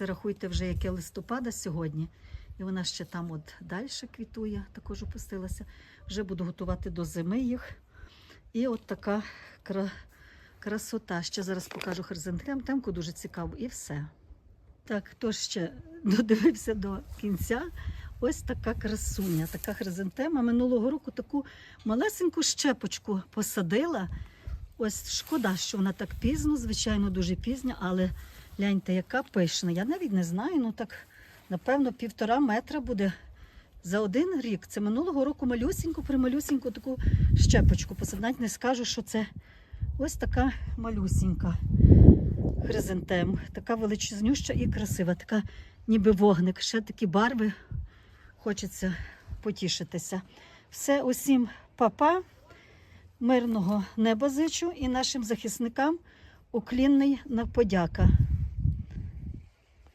Рахуйте вже яке листопада сьогодні. І вона ще там от далі квітує, також опустилася. Вже буду готувати до зими їх. І от така кра... красота. Ще зараз покажу хризантем. Темку дуже цікаво. І все. Так, хто ще додивився до кінця? Ось така красуня, така хризантема. Минулого року таку малесеньку щепочку посадила. Ось шкода, що вона так пізно, звичайно, дуже пізня, але гляньте, яка пишна. Я навіть не знаю, ну так, напевно, півтора метра буде за один рік. Це минулого року малюсіньку, прималюсіньку таку щепочку посадила. Навіть не скажу, що це ось така малюсінька хризантем. Така величезнюща і красива, така ніби вогник. Ще такі барви. Хочеться потішитися. Все усім папа, мирного неба зичу і нашим захисникам уклінний подяка.